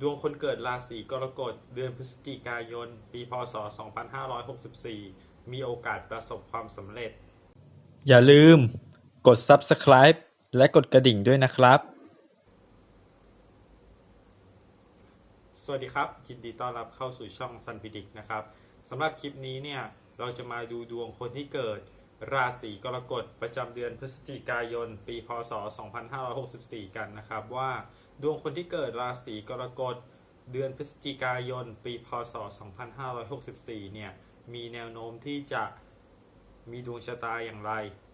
ดวงคนเกิดราศีกรกฎเดือนพฤศจิกายน ปีพศ 2564 มีโอกาสประสบความสำเร็จ อย่าลืมกด subscribe และกดกระดิ่งด้วยนะครับ สวัสดีครับยินดีต้อนรับเข้าสู่ช่อง Sun p r e d i c t นะครับสำหรับคลิปนี้เนี่ย เราจะมาดูดวงคนที่เกิด ราศีกรกฎประจำเดือนพฤศจิกายน ปีพศ 2564 กันนะครับว่า ดวงคนที่เกิดราศีกรกฎเดือนพฤศจิกายน ปีพศ 2564 เนี่ย มีแนวโน้มที่จะมีดวงชะตาอย่างไร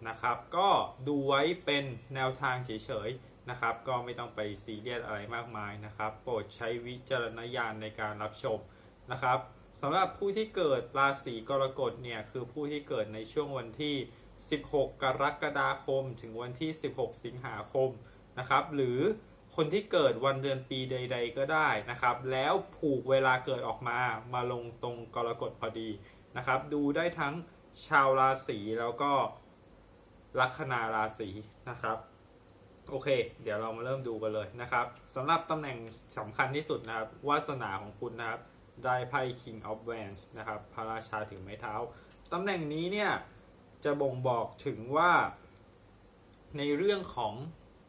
นะครับ ก็ดูไว้เป็นแนวทางเฉยๆนะครับ ก็ไม่ต้องไปซีเรียสอะไรมากมายนะครับ โปรดใช้วิจารณญาณในการรับชมนะครับสำหรับผู้ที่เกิดราศีกรกฎเนี่ยคือผู้ที่เกิดในช่วงวันที่ 16 กรกฎาคม ถึงวันที่ 16 สิงหาคมนะครับ หรือ คนที่เกิดวันเดือนปีใด ๆ ก็ได้นะครับ แล้วผูกเวลาเกิดออกมามาลงตรงกรกฎพอดีนะครับ ดูได้ทั้งชาวราศีแล้วก็ลัคนาราศีนะครับโอเค เดี๋ยวเรามาเริ่มดูกันเลยนะครับสำหรับตำแหน่งสำคัญที่สุดนะครับวาสนาของคุณนะครับได้ไพ่ King of Wands นะครับพระราชาถึงไม้เท้าตำแหน่งนี้เนี่ยจะบ่งบอกถึงว่า ในเรื่องของ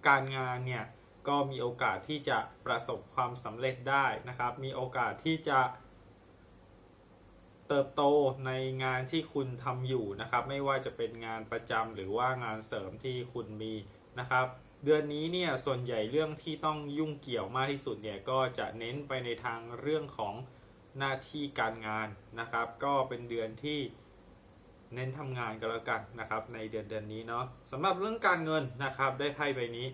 การงานเนี่ย ก็มีโอกาสที่จะประสบความสำเร็จได้นะครับ มีโอกาสที่จะเติบโตในงานที่คุณทำอยู่นะครับ ไม่ว่าจะเป็นงานประจำหรือว่างานเสริมที่คุณมีนะครับ เดือนนี้เนี่ยส่วนใหญ่เรื่องที่ต้องยุ่งเกี่ยวมากที่สุดเนี่ยก็จะเน้นไปในทางเรื่องของหน้าที่การงานนะครับ ก็เป็นเดือนที่เน้นทำงานกันแล้วกันนะครับ ในเดือนเดือนนี้เนาะสำหรับเรื่องการเงินนะครับ ได้ไพ่ใบนี้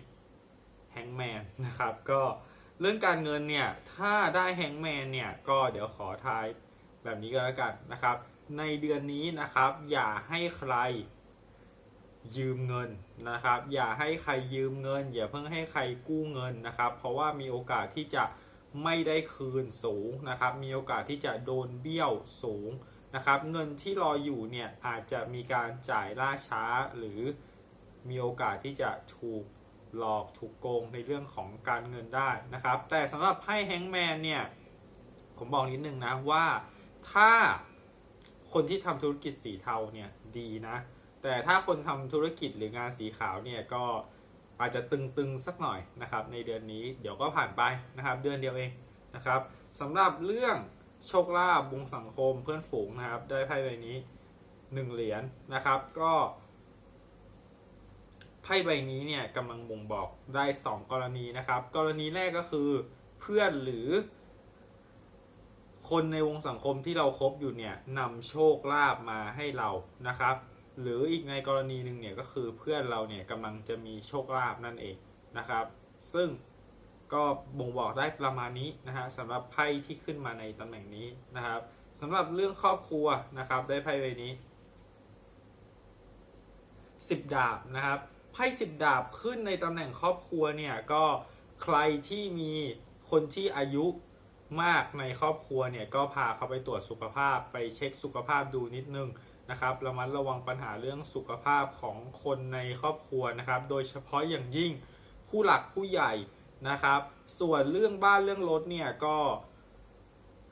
แฮงแมนนะครับ ก็เรื่องการเงินเนี่ย ถ้าได้แฮงแมนเนี่ย ก็เดี๋ยวขอทายแบบนี้ก็แล้วกันนะครับ ในเดือนนี้นะครับ อย่าให้ใครยืมเงินนะครับ อย่าให้ใครยืมเงิน อย่าเพิ่งให้ใครกู้เงินนะครับ เพราะว่ามีโอกาสที่จะไม่ได้คืนสูงนะครับ มีโอกาสที่จะโดนเบี้ยวสูงนะครับ เงินที่รออยู่เนี่ยอาจจะมีการจ่ายล่าช้าหรือมีโอกาสที่จะถูก หลอกถูกโกงในเรื่องของการเงินได้นะครับ แต่สำหรับไพ่แฮงแมนเนี่ยผมบอกนิดนึงนะว่าถ้าคนที่ทำธุรกิจสีเทาเนี่ยดีนะ แต่ถ้าคนทำธุรกิจหรืองานสีขาวเนี่ยก็อาจจะตึงๆสักหน่อยนะครับ ในเดือนนี้เดี๋ยวก็ผ่านไปนะครับ เดือนเดียวเองนะครับสำหรับเรื่องโชคลาภวงสังคมเพื่อนฝูงนะครับ ได้ไพ่ใบนี้หนึ่งเหรียญนะครับ ก็ พ่ใบนี้เนี่ยกำลังบ่งบอกได้สองกรณีนะครับ กรณีแรกก็คือเพื่อนหรือ คนในวงสังคมที่เราครบอยู่เนี่ยนำโชคลาภมาให้เรานะครับ หรืออีกในกรณีหนึ่งเนี่ยก็คือเพื่อนเราเนี่ยกำลังจะมีโชคลาภนั่นเองนะครับ ซึ่งก็บ่งบอกได้ประมาณนี้นะฮะสำหรับไพ่ที่ขึ้นมาในตำแหน่งนี้นะครับสำหรับเรื่องครอบครัวนะครับ ได้ไพ่ใบนี้สิบดาบนะครับ ไพ่สิบดาบขึ้นในตำแหน่งครอบครัวเนี่ยก็ใครที่มีคนที่อายุมากในครอบครัวเนี่ยก็พาเขาไปตรวจสุขภาพไปเช็คสุขภาพดูนิดนึงนะครับระมัดระวังปัญหาเรื่องสุขภาพของคนในครอบครัวนะครับ โดยเฉพาะอย่างยิ่งผู้หลักผู้ใหญ่นะครับ ส่วนเรื่องบ้านเรื่องรถเนี่ยก็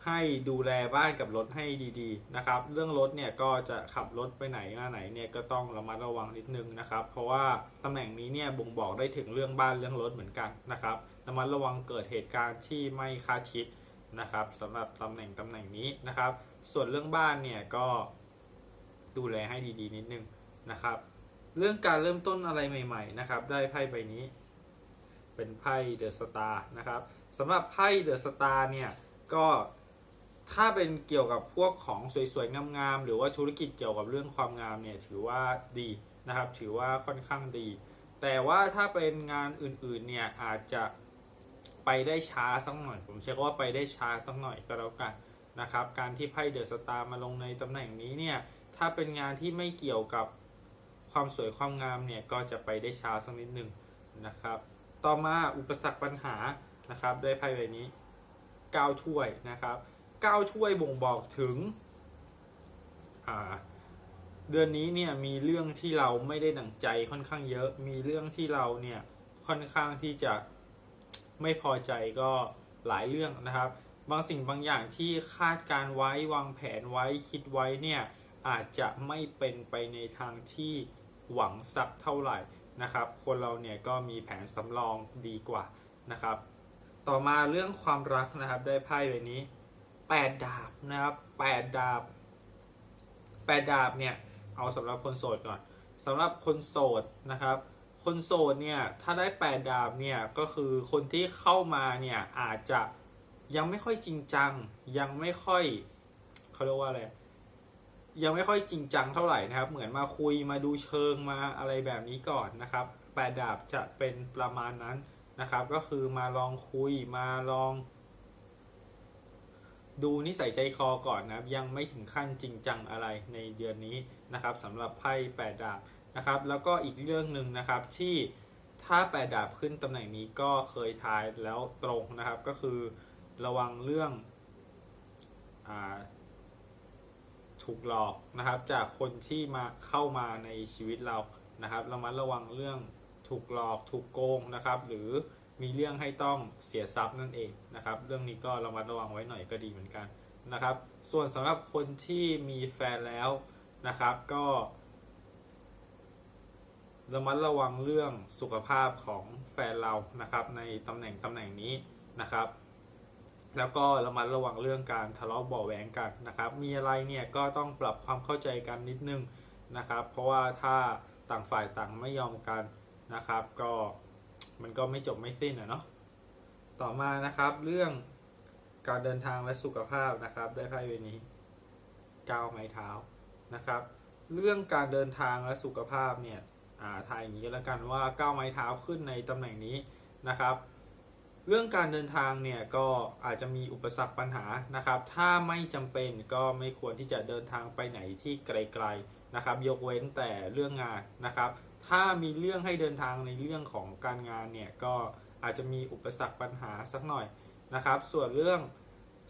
ให้ดูแลบ้านกับรถให้ดีๆนะครับ เรื่องรถเนี่ยก็จะขับรถไปไหนมาไหนเนี่ยก็ต้องระมัดระวังนิดนึงนะครับ เพราะว่าตำแหน่งนี้เนี่ยบ่งบอกได้ถึงเรื่องบ้านเรื่องรถเหมือนกันนะครับระมัดระวังเกิดเหตุการณ์ที่ไม่คาดคิดนะครับสำหรับตำแหน่งตำแหน่งนี้นะครับ ส่วนเรื่องบ้านเนี่ยก็ดูแลให้ดีๆนิดนึงนะครับ เรื่องการเริ่มต้นอะไรใหม่ ๆ นะครับ ได้ไพ่ใบนี้ เป็นไพ่เดอะสตาร์นะครับสำหรับไพ่เดอะสตาร์เนี่ยก็ ถ้าเป็นเกี่ยวกับพวกของสวยๆ งามๆ หรือว่าธุรกิจเกี่ยวกับเรื่องความงามเนี่ยถือว่าดีนะครับ ถือว่าค่อนข้างดี แต่ว่าถ้าเป็นงานอื่นๆ เนี่ยอาจจะไปได้ช้าสักหน่อย ผมเชื่อว่าไปได้ช้าสักหน่อยก็แล้วกันนะครับ การที่ไพ่เดอะสตาร์มาลงในตำแหน่งนี้เนี่ยถ้าเป็นงานที่ไม่เกี่ยวกับความสวยความงามเนี่ยก็จะไปได้ช้าสักนิดหนึ่งนะครับ ต่อมาอุปสรรคปัญหานะครับได้ไพ่ใบนี้ 9 ถ้วยนะครับ 9ถ้วยบ่งบอกถึง เดือนนี้เนี่ยมีเรื่องที่เราไม่ได้ดั่งใจค่อนข้างเยอะ มีเรื่องที่เราเนี่ยค่อนข้างที่จะไม่พอใจก็หลายเรื่องนะครับ บางสิ่งบางอย่างที่คาดการไว้วางแผนไว้คิดไว้เนี่ยอาจจะไม่เป็นไปในทางที่หวังสักเท่าไหร่นะครับ คนเราเนี่ยก็มีแผนสำรองดีกว่านะครับ ต่อมาเรื่องความรักนะครับได้ไพ่ใบนี้ 8ดาบนะครับ8ดาบ8ดาบเนี่ยเอาสำหรับคนโสดก่อนสำหรับคนโสดนะครับ คนโสดเนี่ยถ้าได้8ดาบเนี่ยก็คือคนที่เข้ามาเนี่ยอาจจะยังไม่ค่อยจริงจัง ยังไม่ค่อยเขาเรียกว่าอะไรยังไม่ค่อยจริงจังเท่าไหร่นะครับ เหมือนมาคุยมาดูเชิงมาอะไรแบบนี้ก่อนนะครับแปดดาบจะเป็นประมาณนั้นนะครับ ก็คือมาลองคุยมาลอง ดูนิสัยใจคอก่อนนะครับ ยังไม่ถึงขั้นจริงจังอะไรในเดือนนี้นะครับสำหรับไพ่แปดดาบนะครับ แล้วก็อีกเรื่องหนึ่งนะครับที่ถ้าแปดดาบขึ้นตำแหน่งนี้ก็เคยทายแล้วตรงนะครับ ก็คือระวังเรื่องอถูกหลอกนะครับ จากคนที่มาเข้ามาในชีวิตเรานะครับเรามาระวังเรื่องถูกหลอกถูกโกงนะครับ หรือ มีเรื่องให้ต้องเสียทรัพย์นั่นเองนะครับ เรื่องนี้ก็ระมัดระวังไว้หน่อยก็ดีเหมือนกันนะครับ ส่วนสำหรับคนที่มีแฟนแล้วนะครับ ก็ระมัดระวังเรื่องสุขภาพของแฟนเรานะครับ ในตำแหน่งตำแหน่งนี้นะครับ แล้วก็ระมัดระวังเรื่องการทะเลาะเบาแหวงกันนะครับ มีอะไรเนี่ยก็ต้องปรับความเข้าใจกันนิดนึงนะครับ เพราะว่าถ้าต่างฝ่ายต่างไม่ยอมกันนะครับ ก็ มันก็ไม่จบไม่สิ้นอะเนาะต่อมานะครับ เรื่องการเดินทางและสุขภาพนะครับ ได้ไพ่ใบนี้ก้าวไม้เท้านะครับ เรื่องการเดินทางและสุขภาพเนี่ยอ่าทายอย่างนี้แล้วกันว่าก้าวไม้เท้าขึ้นในตำแหน่งนี้นะครับ เรื่องการเดินทางเนี่ยก็อาจจะมีอุปสรรคปัญหานะครับ ถ้าไม่จำเป็นก็ไม่ควรที่จะเดินทางไปไหนที่ไกลๆนะครับ ยกเว้นแต่เรื่องงานนะครับ ถ้ามีเรื่องให้เดินทางในเรื่องของการงานเนี่ยก็อาจจะมีอุปสรรคปัญหาสักหน่อยนะครับ ส่วนเรื่อง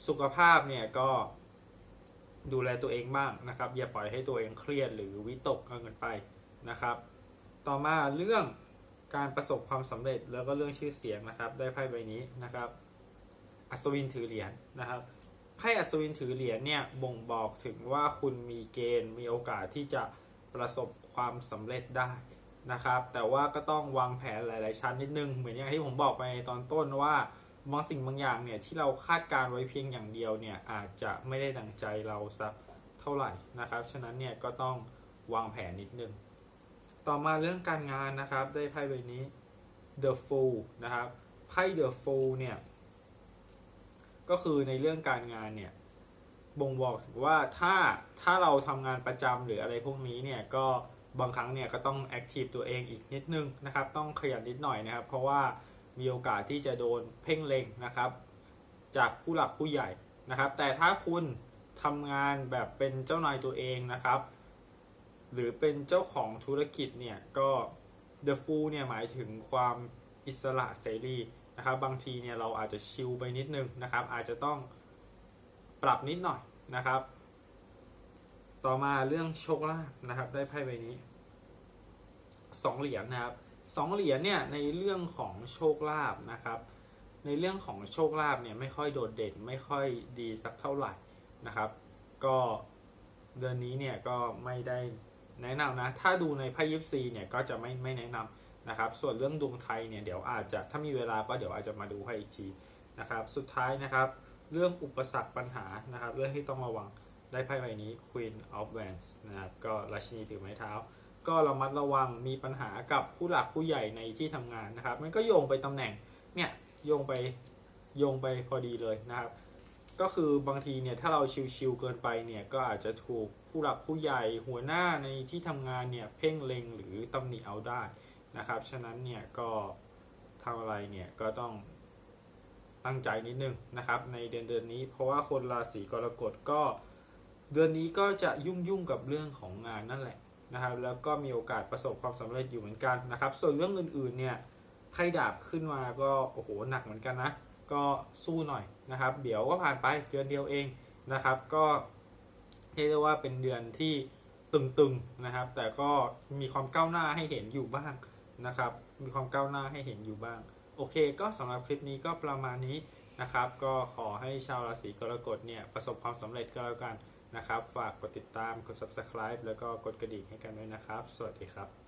สุขภาพเนี่ยก็ดูแลตัวเองบ้างนะครับ อย่าปล่อยให้ตัวเองเครียดหรือวิตกเกินไปนะครับ ต่อมาเรื่องการประสบความสำเร็จแล้วก็เรื่องชื่อเสียงนะครับ ได้ไพ่ใบนี้นะครับ อัศวินถือเหรียญนะครับไพ่อัศวินถือเหรียญเนี่ยบ่งบอกถึงว่าคุณมีเกณฑ์มีโอกาสที่จะประสบความสำเร็จได้ นะครับ แต่ว่าก็ต้องวางแผนหลาย ๆ ชั้นนิดนึง เหมือนอย่างที่ผมบอกไปในตอนต้นว่าบางสิ่งบางอย่างเนี่ยที่เราคาดการไว้เพียงอย่างเดียวเนี่ยอาจจะไม่ได้ดังใจเราสักเท่าไหร่นะครับ ฉะนั้นเนี่ยก็ต้องวางแผนนิดนึง ต่อมาเรื่องการงานนะครับ ได้ไพ่ใบนี้ The Fool นะครับไพ่ The Fool เนี่ยก็คือในเรื่องการงานเนี่ยบ่งบอกถึงว่าถ้าถ้าเราทำงานประจำหรืออะไรพวกนี้เนี่ยก็ บางครั้งเนี่ยก็ต้องแอคทีฟตัวเองอีกนิดนึงนะครับต้องขยันนิดหน่อยนะครับ เพราะว่ามีโอกาสที่จะโดนเพ่งเล็งนะครับ จากผู้หลักผู้ใหญ่นะครับ แต่ถ้าคุณทำงานแบบเป็นเจ้านายตัวเองนะครับ หรือเป็นเจ้าของธุรกิจเนี่ยก็ The Fool เนี่ยหมายถึงความอิสระเสรีนะครับ บางทีเนี่ยเราอาจจะชิลไปนิดนึงนะครับ อาจจะต้องปรับนิดหน่อยนะครับ ต่อมาเรื่องโชคลาภนะครับ ได้ไพ่ใบนี้สองเหรียญนะครับสองเหรียญเนี่ยในเรื่องของโชคลาภนะครับ ในเรื่องของโชคลาภเนี่ยไม่ค่อยโดดเด่นไม่ค่อยดีสักเท่าไหร่นะครับ ก็เดือนนี้เนี่ยก็ไม่ได้แนะนำนะ ถ้าดูในไพ่ยิปซีเนี่ยก็จะไม่ไม่แนะนำนะครับ ส่วนเรื่องดวงไทยเนี่ยเดี๋ยวอาจจะถ้ามีเวลาก็เดี๋ยวอาจจะมาดูให้อีกทีนะครับ สุดท้ายนะครับ เรื่องอุปสรรคปัญหานะครับ เรื่องที่ต้องระวัง ได้ไพ่ใบนี้ Queen of Wands นะครับก็ราชินีถือไม้เท้า ก็ระมัดระวังมีปัญหากับผู้หลักผู้ใหญ่ในที่ทำงานนะครับ มันก็โยงไปตำแหน่งเนี่ยโยงไปโยงไปพอดีเลยนะครับ ก็คือบางทีเนี่ยถ้าเราชิวๆเกินไปเนี่ยก็อาจจะถูกผู้หลักผู้ใหญ่หัวหน้าในที่ทำงานเนี่ยเพ่งเล็งหรือตำหนิเอาได้นะครับ ฉะนั้นเนี่ยก็ทำอะไรเนี่ยก็ต้องตั้งใจนิดนึงนะครับในเดือนเดือนนี้ เพราะว่าคนราศีกรกฎก็ เดือนนี้ก็จะยุ่งยุ่งกับเรื่องของงานนั่นแหละนะครับ แล้วก็มีโอกาสประสบความสำเร็จอยู่เหมือนกันนะครับ ส่วนเรื่องอื่นๆเนี่ยไพ่ดาบขึ้นมาก็โอ้โหหนักเหมือนกันนะก็สู้หน่อยนะครับ เดี๋ยวก็ผ่านไปเดือนเดียวเองนะครับ ก็เรียกได้ว่าเป็นเดือนที่ตึงๆนะครับ แต่ก็มีความก้าวหน้าให้เห็นอยู่บ้างนะครับ มีความก้าวหน้าให้เห็นอยู่บ้าง โอเค ก็สำหรับคลิปนี้ก็ประมาณนี้นะครับ ก็ขอให้ชาวราศีกรกฎเนี่ยประสบความสำเร็จก็แล้วกัน นะครับ ฝากกดติดตาม กด subscribe แล้วก็กดกระดิ่งให้กันด้วยนะครับ สวัสดีครับ